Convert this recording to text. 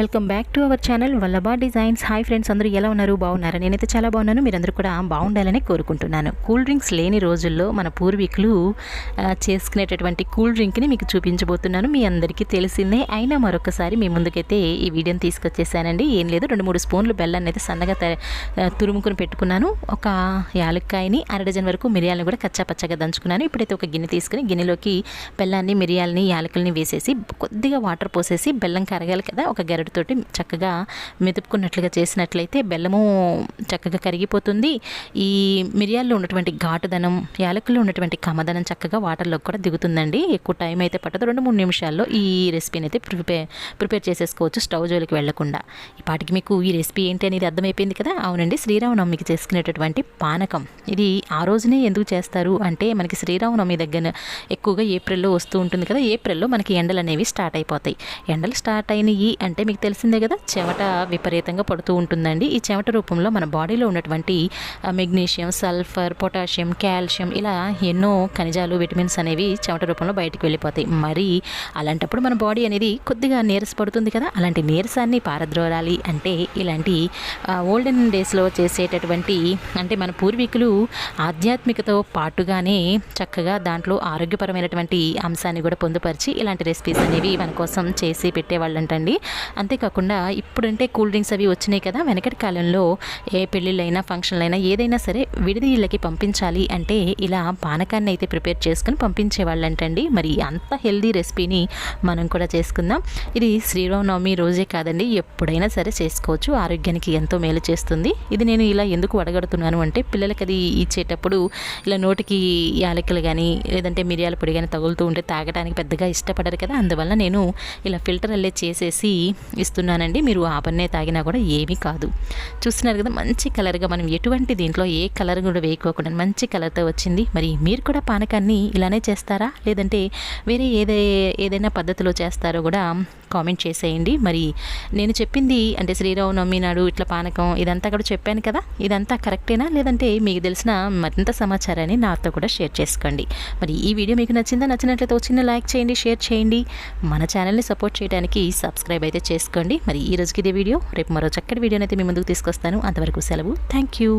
Welcome back to our channel Vallabha designs. Hi friends అందరూ ఎలా ఉన్నారు? బాగున్నారా? నేనైతే చాలా బాగున్నాను. మీరందరూ కూడా బాగుండాలని కోరుకుంటున్నాను. కూల్ డ్రింక్స్ లేని రోజుల్లో మన పూర్వీకులు చేసుకునేటటువంటి కూల్ డ్రింక్ని మీకు చూపించబోతున్నాను. మీ అందరికీ తెలిసిందే. అయినా మరొకసారి మీ ముందుకైతే ఈ వీడియోని తీసుకొచ్చేసానండి. ఏం లేదు రెండు మూడు స్పూన్లు బెల్లాన్ని అయితే సన్నగా త- తురుముకుని పెట్టుకున్నాను. ఒక యాలక్కాయని అర డజన్ వరకు మిరియాలను కూడా కచ్చా పచ్చగా దంచుకున్నాను. ఇప్పుడైతే ఒక గిన్నె తీసుకుని గిన్నెలోకి బెల్లాన్ని మిరియాలని యాలకుల్ని వేసేసి కొద్దిగా వాటర్ పోసేసి బెల్లం కరగాలి కదా ఒక గరిటతోటి చక్కగా మెదుపుకున్నట్లుగా చేసినట్లయితే బెల్లము చక్కగా కరిగిపోతుంది. ఈ మిరియాల్లో ఉన్నటువంటి ఘాటుదనం యాలకుల్లో ఉన్నటువంటి కమదనం చక్కగా వాటర్లోకి కూడా దిగుతుందండి. ఎక్కువ టైం అయితే పట్టదు. రెండు మూడు నిమిషాల్లో ఈ రెసిపీని అయితే ప్రిపేర్ ప్రిపేర్ చేసేసుకోవచ్చు స్టవ్ జోలికి వెళ్ళకుండా. ఈ పాటికి మీకు ఈ రెసిపీ ఏంటి అనేది అర్థమైపోయింది కదా? అవునండి. శ్రీరామనవమికి చేసుకునేటటువంటి పానకం. ఇది ఆ రోజునే ఎందుకు చేస్తారు? అంటే మనకి శ్రీరామనవమి దగ్గర ఎక్కువగా ఏప్రిల్లో వస్తూ ఉంటుంది కదా? ఏప్రిల్లో మనకి ఎండలు అనేవి స్టార్ట్ అయిపోతాయి. ఎండలు స్టార్ట్ అయినాయి అంటే మీకు తెలిసిందే కదా చెమట విపరీతంగా పడుతూ ఉంటుందండి. ఈ చెమట రూపంలో మన బాడీలో ఉన్నటువంటి మెగ్నీషియం సల్ఫర్ పొటాషియం కాల్షియం ఇలా ఎన్నో ఖనిజాలు విటమిన్స్ అనేవి చెమట రూపంలో బయటకు వెళ్ళిపోతాయి. మరి అలాంటప్పుడు మన బాడీ అనేది కొద్దిగా నీరసపడుతుంది కదా అలాంటి నీరసాన్ని పారద్రోలాలి అంటే ఇలాంటి ఓల్డెన్ డేస్లో చేసేటటువంటి అంటే మన పూర్వీకులు ఆధ్యాత్మికతో పాటుగానే చక్కగా దాంట్లో ఆరోగ్యపరమైనటువంటి అంశాన్ని కూడా పొందుపరిచి ఇలాంటి రెసిపీస్ అనేవి మన కోసం చేసి పెట్టేవాళ్ళంటండి. అంతేకాకుండా ఇప్పుడంటే కూల్ డ్రింక్స్ అవి వచ్చినాయి కదా వెనకటి కాలంలో ఏ పెళ్ళిళ్ళైనా ఫంక్షన్లైనా ఏదైనా సరే విడిదీళ్ళకి పంపించాలి అంటే ఇలా పానకాన్ని అయితే ప్రిపేర్ చేసుకుని పంపించేవాళ్ళంటండి. మరి అంత హెల్దీ రెసిపీని మనం కూడా చేసుకుందాం. ఇది శ్రీరామనవమి రోజే కాదండి ఎప్పుడైనా సరే చేసుకోవచ్చు. ఆరోగ్యానికి ఎంతో మేలు చేస్తుంది. ఇది నేను ఇలా ఎందుకు అడగడుతున్నాను అంటే పిల్లలకి అది ఇచ్చేటప్పుడు ఇలా నోటికి యాలకులు కానీ లేదంటే మిరియాల పొడి కానీ తగులుతూ ఉంటే తాగడానికి పెద్దగా ఇష్టపడరు కదా. అందువల్ల నేను ఇలా ఫిల్టర్ అల్లే చేసేసి ఇస్తున్నానండి. మీరు ఆ పన్నే తాగినా కూడా ఏమీ కాదు. చూస్తున్నారు కదా మంచి కలర్గా మనం ఎటువంటి దీంట్లో ఏ కలర్ కూడా వేయకోకుండా మంచి కలర్తో వచ్చింది. మరి మీరు కూడా పానకాన్ని ఇలానే చేస్తారా? లేదంటే వేరే ఏదే ఏదైనా పద్ధతిలో చేస్తారో కూడా కామెంట్ చేసేయండి. మరి నేను చెప్పింది అంటే శ్రీరామనవమి నాడు ఇట్లా పానకం ఇదంతా కూడా చెప్పాను కదా ఇదంతా కరెక్టేనా? లేదంటే మీకు తెలిసిన మరింత సమాచారాన్ని నాతో కూడా షేర్ చేసుకోండి. మరి ఈ వీడియో మీకు నచ్చిందా? నచ్చినట్లయితే వచ్చిన లైక్ చేయండి షేర్ చేయండి. మన ఛానల్ని సపోర్ట్ చేయడానికి సబ్స్క్రైబ్ అయితే చేసుకోండి. మరి ఈ రోజుకి ఇదే వీడియో. రేపు మరో చక్కటి వీడియోనైతే మీ ముందుకు తీసుకొస్తాను. అంతవరకు సెలవు. Thank you